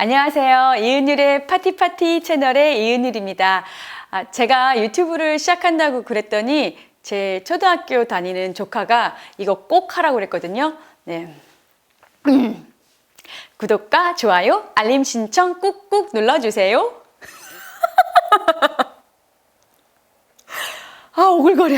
안녕하세요. 이은율의 파티파티 채널의 이은율입니다. 아, 제가 유튜브를 시작한다고 그랬더니 제 초등학교 다니는 조카가 이거 꼭 하라고 그랬거든요. 네. 구독과 좋아요, 알림 신청 꾹꾹 눌러주세요. 아, 오글거려.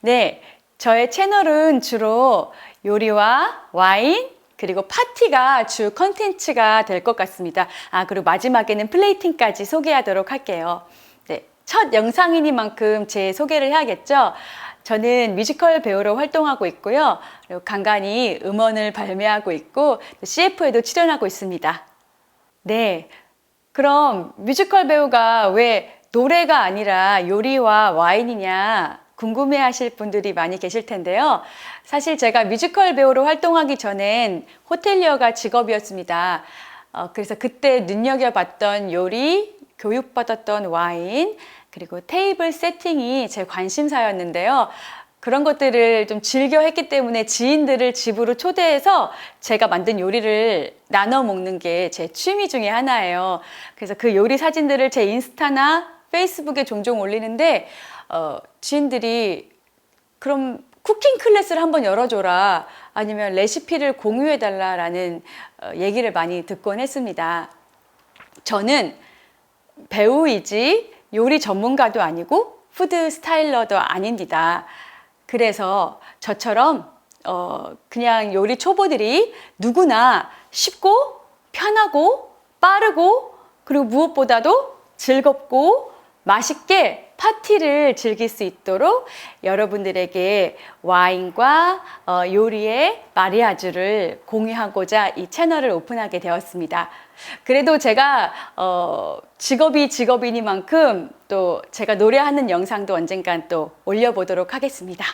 네, 저의 채널은 주로 요리와 와인, 그리고 파티가 주 컨텐츠가 될 것 같습니다. 아, 그리고 마지막에는 플레이팅까지 소개하도록 할게요. 네, 첫 영상이니만큼 제 소개를 해야겠죠? 저는 뮤지컬 배우로 활동하고 있고요. 그리고 간간히 음원을 발매하고 있고, CF에도 출연하고 있습니다. 네. 그럼 뮤지컬 배우가 왜 노래가 아니라 요리와 와인이냐 궁금해 하실 분들이 많이 계실 텐데요. 사실 제가 뮤지컬 배우로 활동하기 전엔 호텔리어가 직업이었습니다. 어, 그래서 그때 눈여겨봤던 요리, 교육받았던 와인, 그리고 테이블 세팅이 제 관심사였는데요. 그런 것들을 좀 즐겨 했기 때문에 지인들을 집으로 초대해서 제가 만든 요리를 나눠 먹는 게 제 취미 중에 하나예요. 그래서 그 요리 사진들을 제 인스타나 페이스북에 종종 올리는데, 어, 지인들이 그럼 쿠킹 클래스를 한번 열어줘라. 아니면 레시피를 공유해달라라는 어, 얘기를 많이 듣곤 했습니다. 저는 배우이지 요리 전문가도 아니고 푸드 스타일러도 아닙니다. 그래서 저처럼 어 그냥 요리 초보들이 누구나 쉽고 편하고 빠르고 그리고 무엇보다도 즐겁고 맛있게 파티를 즐길 수 있도록 여러분들에게 와인과 어, 요리의 마리아주를 공유하고자 이 채널을 오픈하게 되었습니다. 그래도 제가 어, 직업이 직업이니만큼 또 제가 노래하는 영상도 언젠간 또 올려보도록 하겠습니다.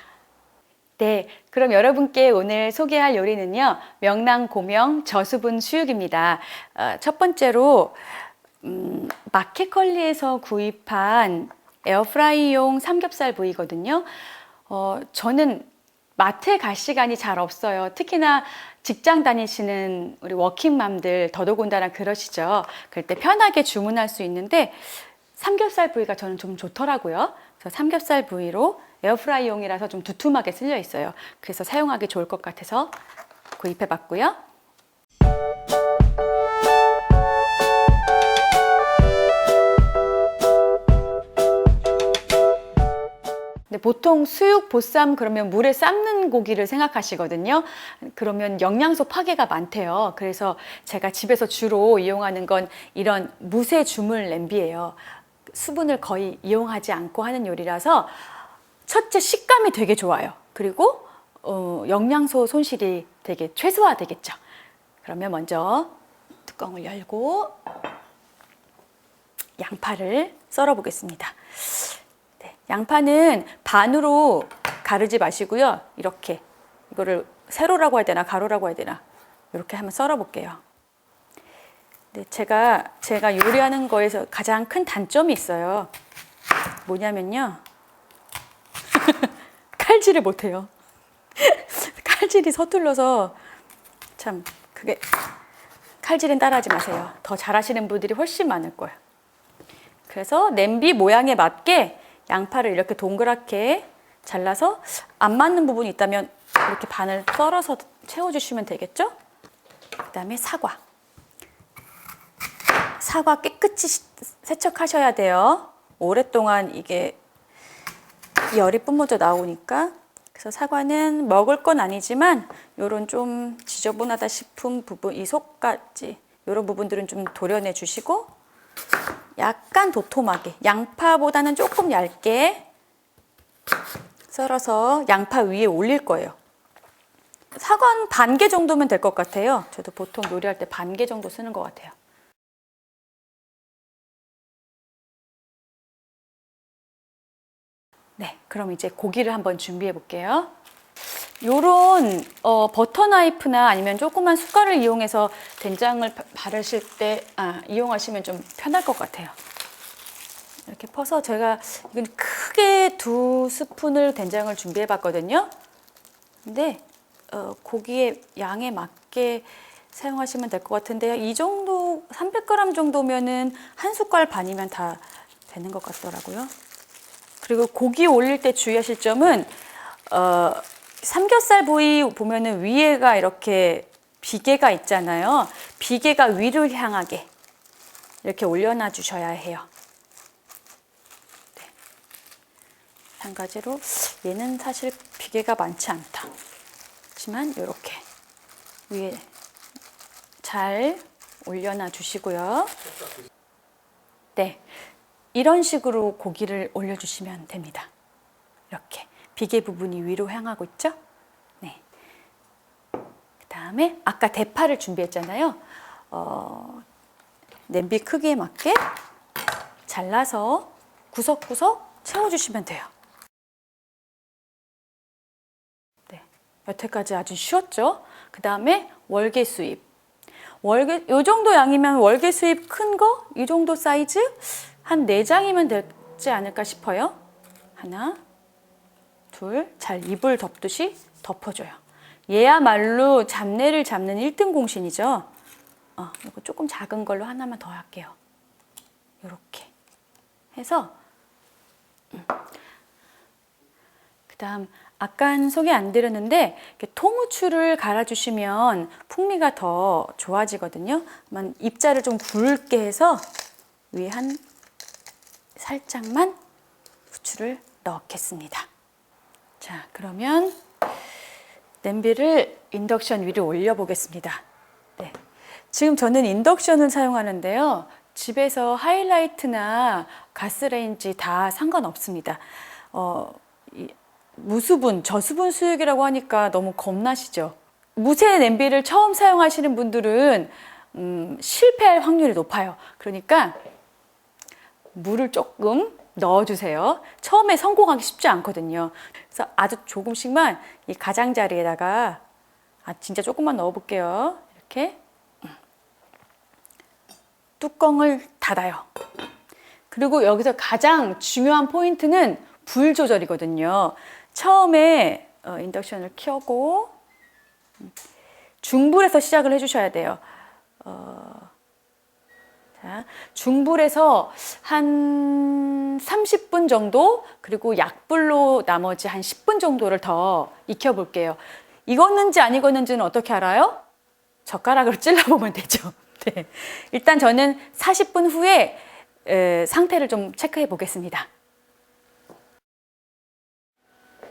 네, 그럼 여러분께 오늘 소개할 요리는요, 명랑 고명 저수분 수육입니다. 어, 첫 번째로 음, 마켓컬리에서 구입한 에어프라이용 삼겹살 부위거든요. 어, 저는 마트에 갈 시간이 잘 없어요. 특히나 직장 다니시는 우리 워킹맘들 더더군다나 그러시죠. 그럴 때 편하게 주문할 수 있는데 삼겹살 부위가 저는 좀 좋더라고요. 그래서 삼겹살 부위로 에어프라이용이라서 좀 두툼하게 쓸려 있어요. 그래서 사용하기 좋을 것 같아서 구입해 봤고요. 근데 보통 수육, 보쌈 그러면 물에 삶는 고기를 생각하시거든요. 그러면 영양소 파괴가 많대요. 그래서 제가 집에서 주로 이용하는 건 이런 무쇠 주물 냄비예요. 수분을 거의 이용하지 않고 하는 요리라서 첫째 식감이 되게 좋아요. 그리고 어, 영양소 손실이 되게 최소화되겠죠. 그러면 먼저 뚜껑을 열고 양파를 썰어 보겠습니다. 네, 양파는 반으로 가르지 마시고요. 이렇게 이거를 세로라고 해야 되나 가로라고 해야 되나 이렇게 한번 썰어 볼게요. 네, 제가 제가 요리하는 거에서 가장 큰 단점이 있어요. 뭐냐면요. 칼질을 못 해요. 칼질이 서툴러서 참 그게 칼질은 따라하지 마세요. 더 잘하시는 분들이 훨씬 많을 거예요. 그래서 냄비 모양에 맞게 양파를 이렇게 동그랗게 잘라서 안 맞는 부분이 있다면 이렇게 반을 썰어서 채워주시면 되겠죠? 그 다음에 사과. 사과 깨끗이 세척하셔야 돼요. 오랫동안 이게 열이 뿜어져 나오니까. 그래서 사과는 먹을 건 아니지만 요런 좀 지저분하다 싶은 부분, 이 속까지 요런 부분들은 좀 도려내 주시고 약간 도톰하게 양파보다는 조금 얇게 썰어서 양파 위에 올릴 거예요. 사과 반 개 정도면 될 것 같아요. 저도 보통 요리할 때 반 개 정도 쓰는 것 같아요. 네, 그럼 이제 고기를 한번 준비해 볼게요. 요런 어, 버터 나이프나 아니면 조그만 숟갈을 이용해서 된장을 바- 바르실 때 아, 이용하시면 좀 편할 것 같아요. 이렇게 퍼서 제가 이건 크게 두 스푼을 된장을 준비해 봤거든요. 근데 어, 고기의 양에 맞게 사용하시면 될 것 같은데요. 이 정도 300g 정도면은 한 숟갈 반이면 다 되는 것 같더라고요. 그리고 고기 올릴 때 주의하실 점은 어, 삼겹살 부위 보면은 위에가 이렇게 비계가 있잖아요. 비계가 위를 향하게 이렇게 올려놔 주셔야 해요. 네. 마찬가지로 얘는 사실 비계가 많지 않다. 하지만 이렇게 위에 잘 올려놔 주시고요. 네. 이런 식으로 고기를 올려주시면 됩니다. 이렇게 비계 부분이 위로 향하고 있죠? 네. 그 다음에 아까 대파를 준비했잖아요. 어, 냄비 크기에 맞게 잘라서 구석구석 채워주시면 돼요. 네. 여태까지 아주 쉬웠죠? 그 다음에 월계 수잎. 월계, 요 정도 양이면 월계 수잎 큰 거? 이 정도 사이즈? 한 네장이면 되지 않을까 싶어요. 하나, 둘, 잘 이불 덮듯이 덮어줘요. 얘야말로 잡내를 잡는 1등 공신이죠. 어, 이거 조금 작은 걸로 하나만 더 할게요. 이렇게 해서 음. 그 다음 아깐 소개 안 드렸는데 통후추를 갈아주시면 풍미가 더 좋아지거든요. 만 입자를 좀 굵게 해서 위에 한 살짝만 후추를 넣겠습니다. 자, 그러면 냄비를 인덕션 위로 올려 보겠습니다. 네. 지금 저는 인덕션을 사용하는데요. 집에서 하이라이트나 가스레인지 다 상관없습니다. 어, 이 무수분, 저수분 수육이라고 하니까 너무 겁나시죠? 무쇠 냄비를 처음 사용하시는 분들은 음, 실패할 확률이 높아요. 그러니까 물을 조금 넣어주세요. 처음에 성공하기 쉽지 않거든요. 그래서 아주 조금씩만 이 가장자리에다가 아 진짜 조금만 넣어볼게요. 이렇게 뚜껑을 닫아요. 그리고 여기서 가장 중요한 포인트는 불 조절이거든요. 처음에 어, 인덕션을 켜고 중불에서 시작을 해주셔야 돼요. 어, 자, 중불에서 한 30분 정도 그리고 약불로 나머지 한 10분 정도를 더 익혀 볼게요. 익었는지 안 익었는지는 어떻게 알아요? 젓가락으로 찔러보면 되죠. 네. 일단 저는 40분 후에 에, 상태를 좀 체크해 보겠습니다.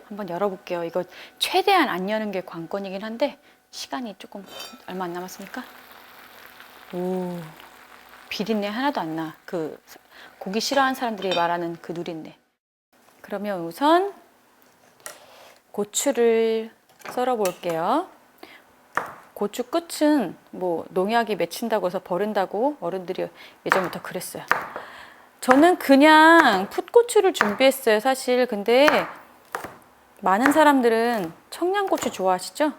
한번 열어볼게요. 이거 최대한 안 여는 게 관건이긴 한데 시간이 조금 얼마 안 남았으니까. 오, 비린내 하나도 안 나. 그 고기 싫어하는 사람들이 말하는 그 누린내. 그러면 우선 고추를 썰어 볼게요. 고추 끝은 뭐 농약이 맺힌다고 해서 버린다고 어른들이 예전부터 그랬어요. 저는 그냥 풋고추를 준비했어요, 사실. 근데 많은 사람들은 청양고추 좋아하시죠?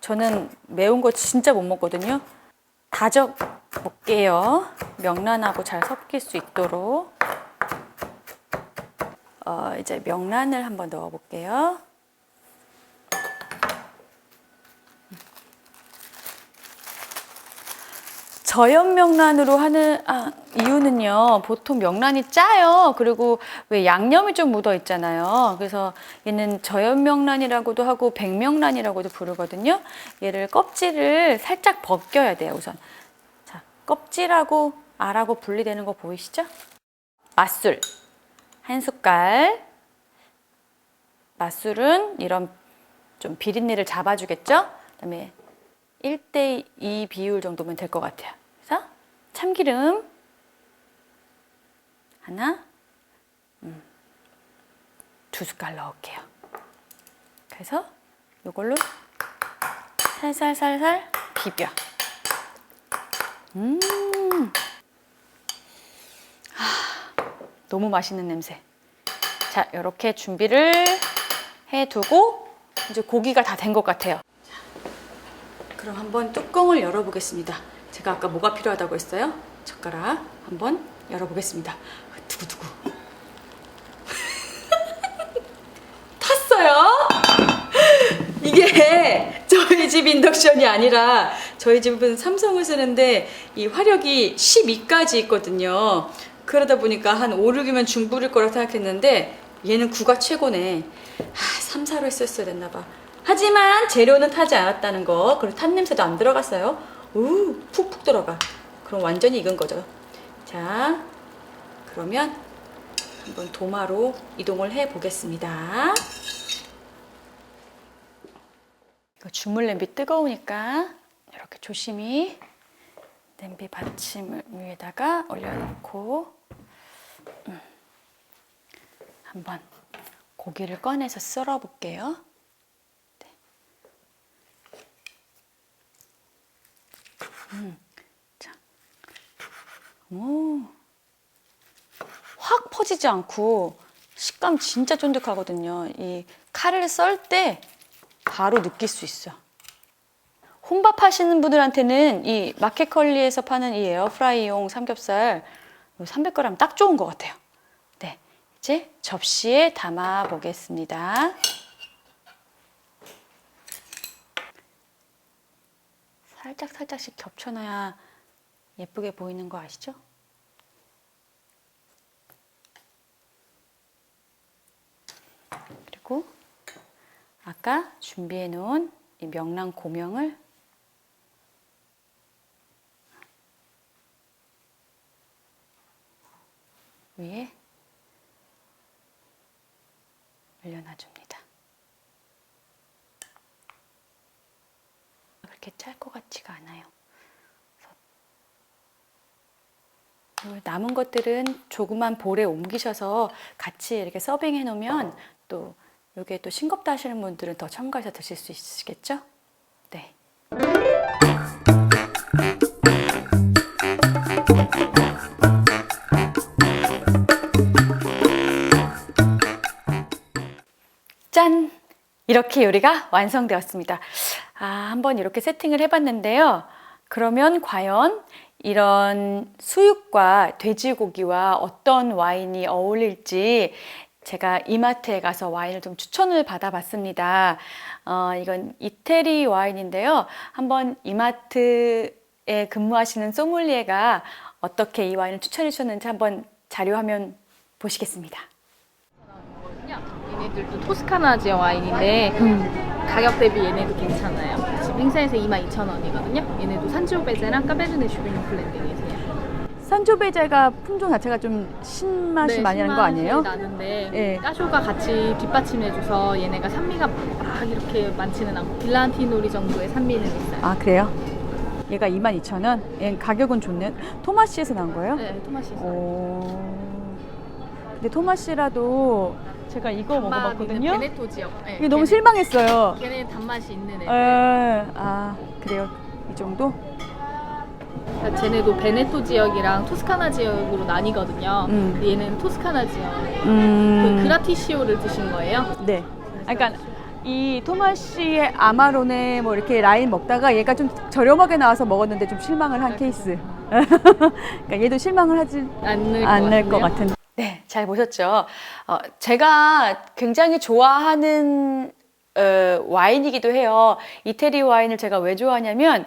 저는 매운 거 진짜 못 먹거든요. 다져 볼게요. 명란하고 잘 섞일 수 있도록. 어, 이제 명란을 한번 넣어 볼게요. 저염 명란으로 하는 아, 이유는요. 보통 명란이 짜요. 그리고 왜 양념이 좀 묻어 있잖아요. 그래서 얘는 저염 명란이라고도 하고 백명란이라고도 부르거든요. 얘를 껍질을 살짝 벗겨야 돼요. 우선 자 껍질하고 알하고 분리되는 거 보이시죠? 맛술 한 숟갈. 맛술은 이런 좀 비린내를 잡아주겠죠? 그다음에 1대 2 비율 정도면 될 것 같아요. 그래서 참기름 하나, 음, 두 숟갈 넣을게요. 그래서 이걸로 살살살살 비벼. 음, 아, 너무 맛있는 냄새. 자, 이렇게 준비를 해두고 이제 고기가 다 된 것 같아요. 그럼 한번 뚜껑을 열어보겠습니다. 제가 아까 뭐가 필요하다고 했어요? 젓가락 한번 열어보겠습니다. 두구두구. 탔어요? 이게 저희 집 인덕션이 아니라 저희 집은 삼성을 쓰는데 이 화력이 12까지 있거든요. 그러다 보니까 한 5, 6이면 중불일 거라 생각했는데 얘는 9가 최고네. 아, 3, 4로 했었어야 됐나 봐. 하지만 재료는 타지 않았다는 거. 그리고 탄 냄새도 안 들어갔어요. 우, 푹푹 들어가. 그럼 완전히 익은 거죠. 자, 그러면 한번 도마로 이동을 해 보겠습니다. 이거 주물 냄비 뜨거우니까 이렇게 조심히 냄비 받침을 위에다가 올려놓고 음, 한번 고기를 꺼내서 썰어 볼게요. 네. 음, 자, 오, 확 퍼지지 않고 식감 진짜 쫀득하거든요. 이 칼을 썰 때 바로 느낄 수 있어. 혼밥 하시는 분들한테는 이 마켓컬리에서 파는 이 에어프라이용 삼겹살 300g 딱 좋은 것 같아요. 네, 이제 접시에 담아 보겠습니다. 살짝 살짝씩 겹쳐놔야 예쁘게 보이는 거 아시죠? 그리고 아까 준비해 놓은 이 명랑 고명을 위에 올려놔 줍니다. 그렇게 짤 것 같지가 않아요. 남은 것들은 조그만 볼에 옮기셔서 같이 이렇게 서빙해 놓으면 또 이게 또 싱겁다 하시는 분들은 더 첨가해서 드실 수 있으시겠죠? 네. 짠! 이렇게 요리가 완성되었습니다. 아, 한번 이렇게 세팅을 해봤는데요. 그러면 과연 이런 수육과 돼지고기와 어떤 와인이 어울릴지 제가 이마트에 가서 와인을 좀 추천을 받아봤습니다. 어, 이건 이태리 와인인데요. 한번 이마트에 근무하시는 소믈리에가 어떻게 이 와인을 추천해 주셨는지 한번 자료 화면 보시겠습니다. 얘네들도 토스카나 지역 와인인데 가격 대비 얘네도 괜찮아요. 지금 행사에서 22,000원이거든요. 얘네도 산지오베제랑 까베르네 슈비뇽 블렌딩이세요. 산조베제가 품종 자체가 좀 신맛이 많이 나는 거 아니에요? 네, 나는데 예. 까쇼가 같이 뒷받침해줘서 얘네가 산미가 막 이렇게 많지는 않고 빌란티노리 정도의 산미는 있어요. 아 그래요? 얘가 22,000원? 얘 가격은 좋네. 토마시에서 나온 거예요? 네, 토마시 있어요. 오. 근데 토마시라도 제가 이거 먹어봤거든요. 베네토 지역. 네, 이게 너무 걔네- 실망했어요. 걔네는 단맛이 있는 애. 에, 아 그래요? 이 정도? 그러니까 쟤네도 베네토 지역이랑 토스카나 지역으로 나뉘거든요. 음. 근데 얘는 토스카나 지역. 음. 그 그라티시오를 드신 거예요? 네. 아, 그러니까 이 토마시의 아마로네 뭐 이렇게 라인 먹다가 얘가 좀 저렴하게 나와서 먹었는데 좀 실망을 한 케이스. 그러니까 얘도 실망을 하지 않을 않을 것? 같은. 네, 잘 보셨죠? 어, 제가 굉장히 좋아하는 어, 와인이기도 해요. 이태리 와인을 제가 왜 좋아하냐면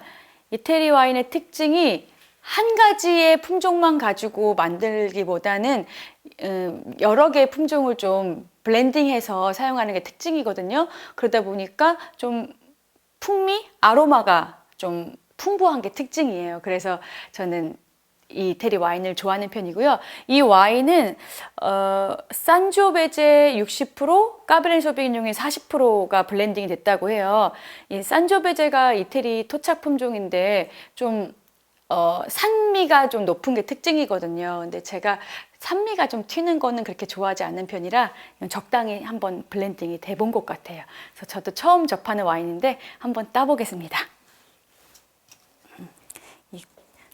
이태리 와인의 특징이 한 가지의 품종만 가지고 만들기보다는 음, 여러 개의 품종을 좀 블렌딩해서 사용하는 게 특징이거든요. 그러다 보니까 좀 풍미, 아로마가 좀 풍부한 게 특징이에요. 그래서 저는 이 이태리 와인을 좋아하는 편이고요. 이 와인은 어, 산조베제 60%, 까베르네 소비뇽이 40%가 블렌딩이 됐다고 해요. 이 산조베제가 이태리 토착 품종인데 좀 어, 산미가 좀 높은 게 특징이거든요. 근데 제가 산미가 좀 튀는 거는 그렇게 좋아하지 않는 편이라 적당히 한번 블렌딩이 돼 본 것 같아요. 그래서 저도 처음 접하는 와인인데 한번 따보겠습니다. 이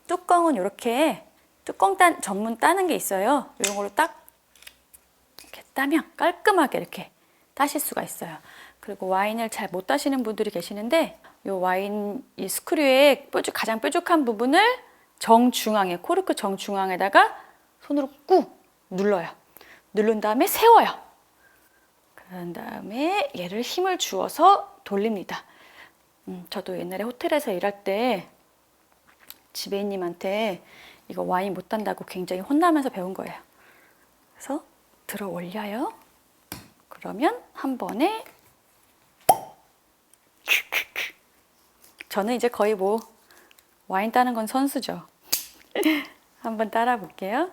뚜껑은 이렇게 뚜껑 딴 전문 따는 게 있어요. 이런 걸로 딱 이렇게 따면 깔끔하게 이렇게 따실 수가 있어요. 그리고 와인을 잘 못 따시는 분들이 계시는데 이 와인 이 스크류의 뾰족, 가장 뾰족한 부분을 정중앙에 코르크 정중앙에다가 손으로 꾹 눌러요. 누른 다음에 세워요. 그런 다음에 얘를 힘을 주어서 돌립니다. 음, 저도 옛날에 호텔에서 일할 때 지배인님한테 이거 와인 못 단다고 굉장히 혼나면서 배운 거예요. 그래서 들어 올려요. 그러면 한 번에 저는 이제 거의 뭐 와인 따는 건 선수죠. 한번 따라 볼게요.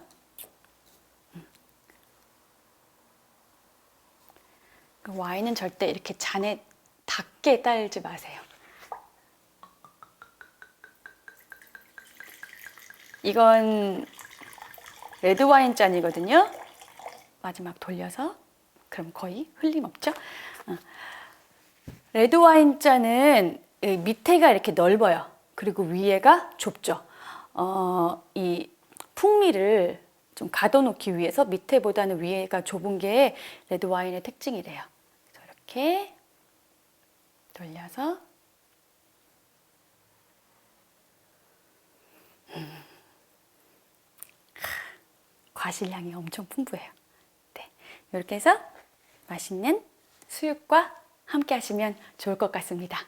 그 와인은 절대 이렇게 잔에 닿게 따르지 마세요. 이건 레드 와인 잔이거든요. 마지막 돌려서 그럼 거의 흘림 없죠? 어. 레드 와인 잔은 이 밑에가 이렇게 넓어요. 그리고 위에가 좁죠. 어, 이 풍미를 좀 가둬놓기 위해서 밑에보다는 위에가 좁은 게 레드 와인의 특징이래요. 이렇게 돌려서 음. 과실량이 엄청 풍부해요. 네, 이렇게 해서 맛있는 수육과 함께 하시면 좋을 것 같습니다.